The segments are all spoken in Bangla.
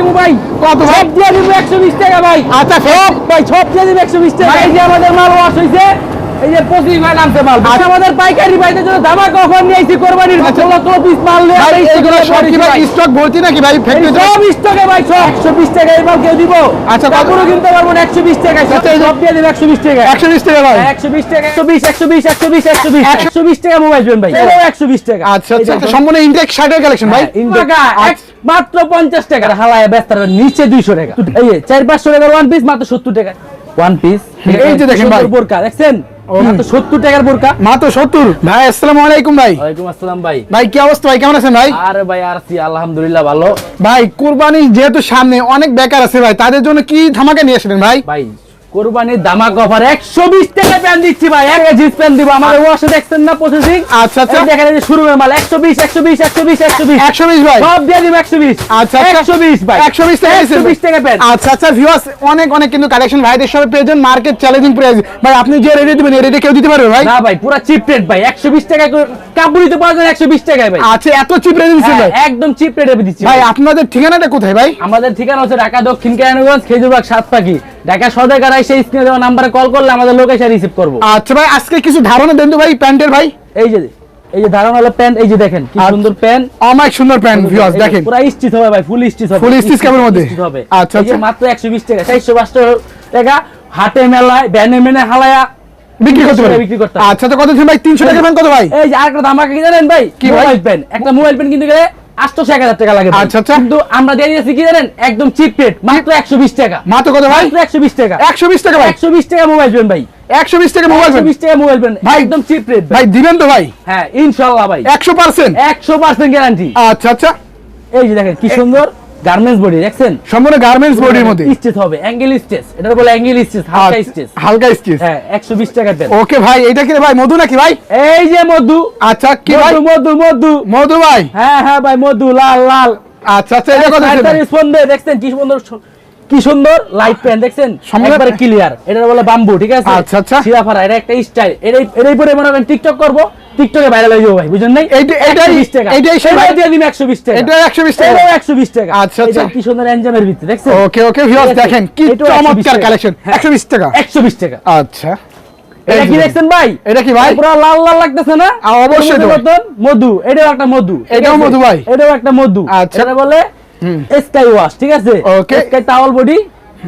দিবো ভাই। কত সব দিয়ে দিব একশো বিশ টাকা ভাই। আচ্ছা সব? ভাই সব দিয়ে দেবো একশো বিশ টাকা। ভাই- এই যে আমাদের মাল ওয়াশ হয়েছে এই যে পঁচিশ ভাই নামছে মাল। আচ্ছা। আমাদের পাইকারি ভাইদের জন্য ধামাকা অফার নিয়ে আইছি কোরবানির আচ্ছা। ষোলো ষোলো পিস মাল নিয়ে স্টক ভর্তি নাকি ভাই? ফ্যাক্টরি সব বিশ টাকা ভাই সব একশো বিশ টাকা এই মাল কেউ দিব? আচ্ছা, তারপরে কিনতে পারব না একশো বিশ টাকা সব আচ্ছা, দিয়ে দিব একশো বিশ টাকা একশো বিশ টাকা ভাই। একশো বিশ টাকা একশো বিশ একশো বিশ একশো বিশ একশো বিশ একশো বিশ টাকা মোবাইল পেন ভাই। একশো বিশ টাকা। আচ্ছা আচ্ছা সম্পূর্ণ ইনটেক শার্টের কালেকশন ভাই। টাকা, এক- মাত্র পঞ্চাশ টাকা। হালায় ব্যস্ত নিচে দুইশো টাকা। এই চার পাঁচশো টাকার ওয়ান পিস মাত্র সত্তর টাকা ওয়ান পিস এই যে দেখেন ভাই। বোরকা দেখছেন? সত্তর টাকার বোরকা? মাত্র সত্তর। ভাই আসসালামু আলাইকুম ভাই। ওয়ালাইকুম আসসালাম ভাই। ভাই কি অবস্থা ভাই? কেমন আছেন ভাই? আরে ভাই আর আলহামদুলিল্লাহ ভালো। ভাই কুরবানি যেহেতু সামনে অনেক বেকার আছে ভাই তাদের জন্য কি ধামাকা নিয়ে আসলেন ভাই? ভাই কোরবানির দামাক অফার একশো বিশ টাকা প্যান দিচ্ছি ভাই এক জিন্স প্যান দিব। আমাদের ওয়াশে দেখছেন না প্রসেসিং আচ্ছা আচ্ছা। দেখেন এই যে শুরুমের মাল একশো বিশ একশো বিশ একশো বিশ একশো বিশ। একশো বিশ ভাই। সব দিয়ে দিব একশো বিশ। আচ্ছা, আচ্ছা। একশো বিশ ভাই। একশো বিশ টাকা একশো বিশ টাকা প্যান আচ্ছা আচ্ছা ভিউয়ার্স অনেক অনেক কিন্তু কালেকশন ভাইদের সবাই পেয়ে মার্কেট চ্যালেঞ্জিং প্রাইস ভাই আপনি যে রেডি দিবেন এই রেডি কেউ দিতে পারবে ভাই? না ভাই পুরো চিপ রেট ভাই। একশো বিশ টাকা কাপড় দিতে পারবেন একশো বিশ টাকায় ভাই। আচ্ছা এত চিপ দিচ্ছেন হ্যাঁ, ভাই? একদম চিপ রেটে দিচ্ছি ভাই আপনাদের ঠিকানাটা কোথায় ভাই? আমাদের ঠিকানা হচ্ছে ঢাকা দক্ষিণ কেরানীগঞ্জ খেজুরবাগ সাতপাখি ঢাকা এসে স্ক্রিনে দেওয়া নাম্বারে কল করলে আমাদের লোক এসে রিসিভ করব। আচ্ছা ভাই আজকে কিছু ধারণা দেন তো ভাই প্যান্টের ভাই। এই যে এই যে ধারণ হলো প্যান্ট এই যে দেখেন কি আচ্ছা। সুন্দর প্যান্ট। অনেক সুন্দর প্যান্ট ভিউয়ার্স দেখেন। পুরো স্টিচ হবে ভাই ফুল স্টিচ হবে। Stitch কাপড়ের মধ্যে? হবে। আচ্ছা, এই যে আচ্ছা। মাত্র 120 টাকা 405 টাকা। হাটে মেলায় ব্যানে মেনে হালায়া বিক্রি করতে পারবেন। বিক্রি করতে। আচ্ছা তো কত দিন ভাই? 300 টাকা প্যান্ট কত ভাই? এই যে আরেকটা ধামাকা কি জানেন ভাই? কি ভাই? মোবাইল পেন একটা মোবাইল পেন কিনতে গেলে 800 এক হাজার টাকা লাগে ভাই। আচ্ছা, আচ্ছা। কিন্তু আমরা দিয়ে দিয়েছি কি জানেন? একদম চিপ রেট মাত্র 120 টাকা। মাত্র কত ভাই? 120 টাকা। 120 টাকা ভাই? 120 টাকা মোবাইল পেন ভাই। 120 টাকা মোবাইল 120 টাকা মোবাইল পেন। ভাই, একদম চিপ রেট ভাই। দিবেন তো ভাই? হ্যাঁ ইনশাআল্লাহ ভাই। 100% 100% গ্যারান্টি আচ্ছা আচ্ছা। এই যে দেখেন কি সুন্দর। গার্মেন্টস বডি দেখছেন? সম্পূর্ণ গার্মেন্টস বডির মধ্যে। হবে অ্যাঙ্গেল এটা বলে অ্যাঙ্গেল হালকা আচ্ছা, হালকা স্টিচ হ্যাঁ 120 টাকা পেন ওকে ভাই এটা কি ভাই মধু নাকি ভাই? এই যে মধু। আচ্ছা কি ভাই? মধু মধু। মধু মধু ভাই? হ্যাঁ হ্যাঁ ভাই মধু লাল লাল। আচ্ছা আচ্ছা এটা কত ভাই? দেখছেন কি সুন্দর কি সুন্দর লাইট পেন দেখছেন? একবারে ক্লিয়ার এটা বলে বাম্বু ঠিক আছে? আচ্ছা, আচ্ছা। শিরাফারা এটা একটা স্টাইল এটাই এটাই পরে মনে টিকটক করব। টিকটকে ভাইরাল হয়ে যাব ভাই বুঝেন নাই? এইটাই- 120 টাকা। এইটাই দিয়ে দিন 120 টাকা। এটাও 120 টাকা? এটাও 120 টাকা। আচ্ছা, আচ্ছা। কি সুন্দর এনজামের ভিতরে দেখছেন? ওকে ওকে ভিউয়ার্স দেখেন কি চমৎকার কালেকশন। 120 টাকা। 120 টাকা। আচ্ছা। এটা কি দেখছেন ভাই? এটা কি ভাই? পুরো লাল লাল লাগতেছে না? অবশ্যই তো এর ভাই। মতন? মধু এটাও একটা মধু। এটাও মধু ভাই। এটাও একটা মধু। আচ্ছা। এটা বলে স্কাই ওয়াশ ঠিক আছে. স্কাই টাওয়াল বডি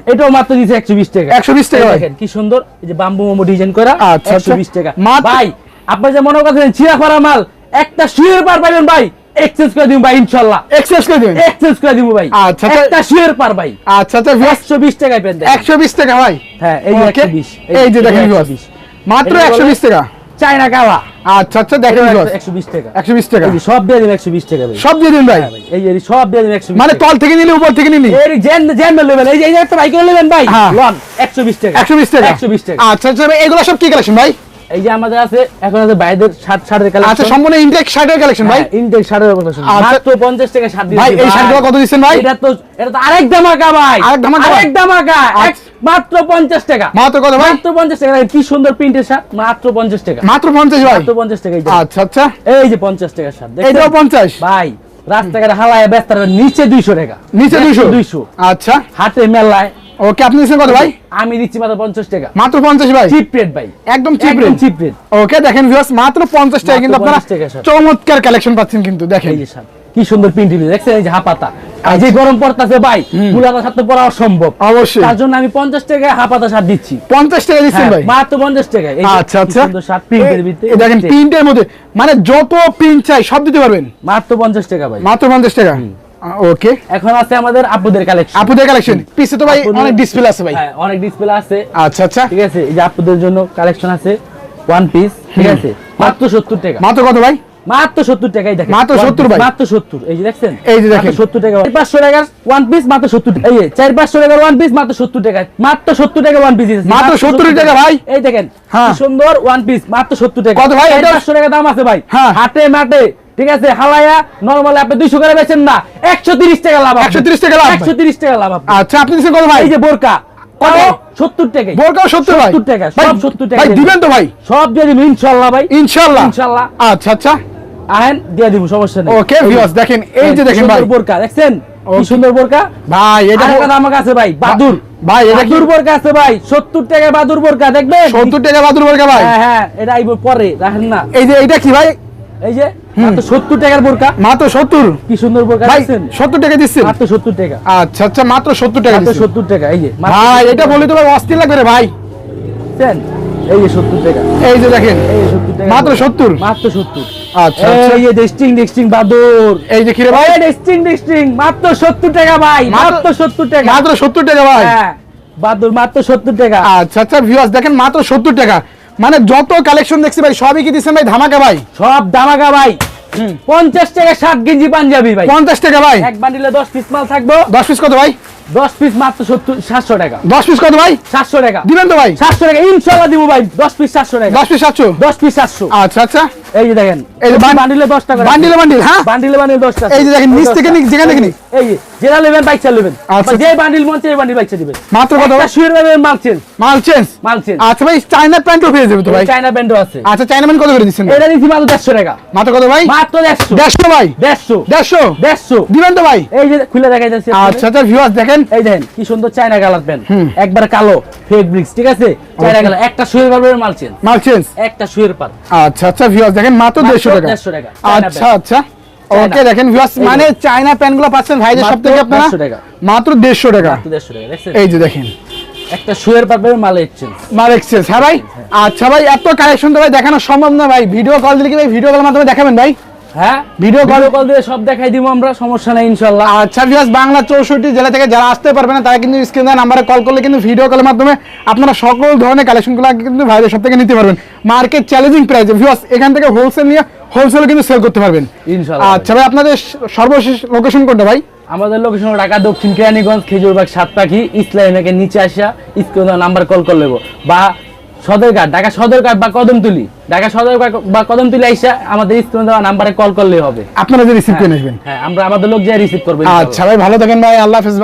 এটাও মাত্র দিছে 120 টাকা। 120 টাকা দেখেন কি সুন্দর এই যে বাম্বু মোমো ডিজাইন করা আচ্ছা, আচ্ছা। 120 টাকা। ভাই আপনি যে মনে করছেন ফারা মাল একটা শুয়ের পার পাবেন ভাই এক্সচেঞ্জ করে দিব ভাই ইনশাআল্লাহ এক্সেস করে দিবেন এক্সচেঞ্জ করে দিব ভাই আচ্ছা, আচ্ছা। একটা শুয়ের পার ভাই আচ্ছা আচ্ছা 120 টাকায় পেন দেন 120 টাকা ভাই হ্যাঁ এই যে 120 এই যে দেখেন ভিউয়ার্স 120 মাত্র 120 টাকা চায়না কালা আচ্ছা আচ্ছা দেখেন ভিউয়ার্স 120 টাকা 120 টাকা এই সব দিয়ে দিন 120 টাকা ভাই সব দিয়ে দিন ভাই হ্যাঁ এই যে সব দিয়ে দিন 120 মানে তল থেকে নিলে উপর থেকে নিলি এই জেন জেন নেবেন এই যে এই যে একটা বাইক নেবেন ভাই হ্যাঁ। লন 120 টাকা 120 টাকা 120 টাকা আচ্ছা আচ্ছা এগুলো সব কি কালেকশন ভাই এই যে আমাদের আছে এখন আছে বাইদের শার্ট শার্টের কালেকশন আচ্ছা সম্পূর্ণ ইনটেক শার্টের কালেকশন ভাই? ইনটেক শার্টের কালেকশন। মাত্র 50 টাকা শার্ট ভাই এই শার্টগুলো কত দিচ্ছেন ভাই? এটা তো এটা তো আরেক ধামাকা ভাই। আরেক ধামাকা? আরেক ধামাকা। আচ্ছা। মাত্র 50 টাকা। মাত্র কত ভাই? মাত্র 50 টাকা। কি সুন্দর প্রিন্টের শার্ট। মাত্র 50 টাকা। মাত্র 50 ভাই? মাত্র 50 টাকা। আচ্ছা আচ্ছা। এই যে 50 টাকার শার্ট দেখছেন? এটাও 50 ভাই রাস্তাঘাটে হালায় ব্যস্ত নিচে 200 টাকা। নিচে 200 200 আচ্ছা। হাটে মেলায় ওকে আপনি দিচ্ছেন কত ভাই? আমি দিচ্ছি মাত্র 50 টাকা। মাত্র 50 ভাই? চিপ রেট ভাই। একদম cheap rate cheap rate okay দেখেন ভিউয়ার্স মাত্র 50 টাকা কিন্তু আপনারা 50 টাকা sir। চমৎকার কালেকশন পাচ্ছেন কিন্তু দেখেন। এই শার্ট কি সুন্দর প্রিন্ট দেখছেন এই যে হাপাতা? আর যে গরম পড়তাছে ভাই পুরাটা সাথে পরা অসম্ভব। অবশ্যই। তার জন্য আমি 50 টাকা হাপাতা শার্ট দিচ্ছি। 50 টাকা দিচ্ছেন হ্যাঁ, ভাই? মাত্র 50 টাকা। এই আচ্ছা আচ্ছা। সুন্দর শার্ট প্রিন্টের ভিতরে দেখেন প্রিন্টের মধ্যে মানে যত প্রিন্ট চাই সব দিতে পারবেন? মাত্র 50 টাকা ভাই। মাত্র 50 টাকা? ওকে এখন আছে আমাদের আপুদের কালেকশন আপুদের কালেকশন পিছে তো ভাই অনেক ডিসপ্লে আছে ভাই। হ্যাঁ অনেক ডিসপ্লে আছে। আচ্ছা আচ্ছা। ঠিক আছে এই যে আপুদের জন্য কালেকশন আছে ওয়ান পিস ঠিক আছে? মাত্র 70 টাকা। মাত্র কত ভাই? মাত্র 70 টাকাই দেখেন। মাত্র 70 ভাই। মাত্র 70 এই যে দেখছেন? এই যে দেখেন। 70 টাকা। 500 টাকার ওয়ান পিস মাত্র 70 টাকা। এই যে 4 500 টাকার ওয়ান পিস মাত্র 70 টাকা মাত্র 70 টাকা ওয়ান পিস মাত্র 70 টাকা ভাই। এই দেখেন হ্যাঁ। সুন্দর ওয়ান পিস মাত্র 70 টাকা। কত ভাই? এটা- 500 টাকা দাম আছে ভাই। হ্যাঁ। হাটে মাঠে ঠিক আছে হালায়া নরমালি আপনি 200 করে বেচেন না 130 টাকা লাভ আপনি। 130 টাকা লাভ। ভাই। 130 টাকা লাভ আচ্ছা আপনি দিচ্ছেন কত ভাই? এই যে বোরকা কত? 70 70 ভাই। 70 টাকা, সব 70 টাকা ভাই দিবেন তো ভাই। সব দিয়ে দিব ইনশাআল্লাহ ভাই। ইনশাআল্লাহ। ইনশাআল্লাহ। আচ্ছা আচ্ছা। আহেন দিয়ে দিব সমস্যা নেই। ওকে ভিউয়ার্স দেখেন এই যে দেখেন ভাই। বোরকা দেখছেন? কি সুন্দর বোরকা? ভাই এটা ভাই বাদুর ভাই, এটা কি- বোরকা আছে ভাই 70 টাকা বাদুর বোরকা দেখবেন? সত্তর টাকা বাদুর বোরকা ভাই। হ্যাঁ হ্যাঁ এটা আইব পরে রাখেন না। এই যে এটা কি ভাই? এই যে মাত্র 70 টাকার বোরকা? মাত্র সত্তর? কি সুন্দর বোরকা সত্তর টাকা দিচ্ছেন? মাত্র 70 টাকা। আচ্ছা আচ্ছা মাত্র সত্তর টাকা মাত্র দিচ্ছেন। 70 টাকা এই যে মাত্র ভাই এটা বলে তো ভাই অস্থির লাগবে রে ভাই। এই যে 70 টাকা। এই যে দেখেন এই যে 70 টাকা। মাত্র 70 মাত্র 70 আচ্ছা আচ্ছা। এই যে ডিস্টিং ডিস্টিং বাদুর। এই যে কি ভাই। ডিস্টিং ডিস্টিং মাত্র 70 টাকা ভাই মাত্র- 70 টাকা। মাত্র সত্তর টাকা ভাই। হ্যাঁ বাদুর মাত্র 70 টাকা। আচ্ছা আচ্ছা ভিউয়ার্স দেখেন মাত্র সত্তর টাকা। মানে যত কালেকশন দেখছি ভাই সবই কি দিচ্ছেন ভাই? ধামাকা ভাই? সব ধামাকা ভাই। পঞ্চাশ টাকা ষাট গেঞ্জি পাঞ্জাবি ভাই। পঞ্চাশ টাকা ভাই? এক বান্ডিলে দশ পিস মাল থাকব। দশ পিস কত ভাই? দশ পিস মাত্র সত্তর সাতশো টাকা। দশ পিস কত ভাই? সাতশো টাকা। দিবেন তো ভাই? সাতশো টাকা। ইনশাল্লাহ দিব ভাই। দশ পিস সাতশো টাকা। দশ পিস সাতশো? দশ পিস সাতশো। আচ্ছা আচ্ছা। এই যে দেখেন এই বান্ডিলে দশ টাকা বান্ডিলে বান্ডিল হ্যাঁ? বান্ডিলে বান্ডিল দশ টাকা এই যে দেখেন, নিচ থেকে যেখান নিচ। এই যেটা নেবেন বাইকটা নেবেন। আচ্ছা। যে বান্ডিল মন চাই বান্ডিল বাইকটা দিবেন মাত্র কত? ভাই নেবেন মাল চেঞ্জ। মাল চেঞ্জ? মাল চেঞ্জ। আচ্ছা ভাই চাইনা প্যান্টও পেয়ে যাবে তো ভাই? চাইনা ব্যান্ডও আছে। আচ্ছা চাইনা প্যান্ট কত করে দিচ্ছেন এটা দিচ্ছি মাত্র দেড়শো টাকা। মাত্র কত ভাই? মাত্র দেড়শো। দেড়শো ভাই? দেড়শো। দেড়শো? দেড়শো। দিবেন তো ভাই? এই যে খুলে দেখা যাচ্ছে আচ্ছা আচ্ছা ভিউয়ার্স দেখেন। এই দেখেন কি সুন্দর চায়না কালার একবার কালো ঠিক আছে? China colour. একটা শুয়ের পারবেন মাল চেন চেঞ্জ? একটা শুয়ের পার আচ্ছা আচ্ছা ভিউয়ার্স দেখেন মাত্র মাত্র দেড়শো টাকা। 150 টাকা। আচ্ছা আচ্ছা। ওকে দেখেন ভিউয়ার্স মানে চাইনা প্যান্টগুলো পাচ্ছেন ভাইদের সব মাত্র থেকে আপনারা? 150 টাকা। মাত্র দেড়শো টাকা। মাত্র দেড়শো টাকা দেখছেন? এই যে দেখেন। একটা শুয়ের মাল এক্সচেঞ্জ মাল এক্সচেঞ্জ হ্যাঁ ভাই? আচ্ছা ভাই এত কালেকশন তো ভাই দেখানো সম্ভব না ভাই। ভিডিও কল দিলে কি ভাই ভিডিও কলের মাধ্যমে দেখাবেন ভাই? হ্যাঁ? ভিডিও কল দিয়ে সব দেখাই দিব আমরা সমস্যা নাই ইনশাআল্লাহ আচ্ছা ভিউয়ার্স বাংলা চৌষট্টি জেলা থেকে যারা আসতে পারবে না তারা কিন্তু স্ক্রিন দেওয়া নাম্বারে কল করলে কিন্তু ভিডিও কলের মাধ্যমে আপনারা সকল ধরনের কালেকশনগুলো কিন্তু ভাইদের সব থেকে নিতে পারবেন। মার্কেট চ্যালেঞ্জিং প্রাইসে ভিউয়ার্স এখান থেকে হোলসেল নিয়ে হোলসেল কিন্তু সেল করতে পারবেন। ইনশাআল্লাহ আচ্ছা ভাই আপনাদের সর্বশেষ লোকেশন কোনটা ভাই? আমাদের লোকেশন ঢাকা দক্ষিণ কেরানীগঞ্জ খেজুরবাগ সাতপাখি ইসলামিকে নিচে আসা স্ক্রিন নাম্বার কল করে নেব। বা সদরঘাট ঢাকা সদরঘাট বা কদমতুলি ঢাকা সদরঘাট বা কদমতুলি আইসা আমাদের স্ক্রিন দেওয়া নাম্বারে কল করলেই হবে। আপনারা যে রিসিভ করে নেবেন হ্যাঁ আমরা আমাদের লোক যে রিসিভ করব আচ্ছা ভাই ভালো থাকেন ভাই আল্লাহ হাফেজ।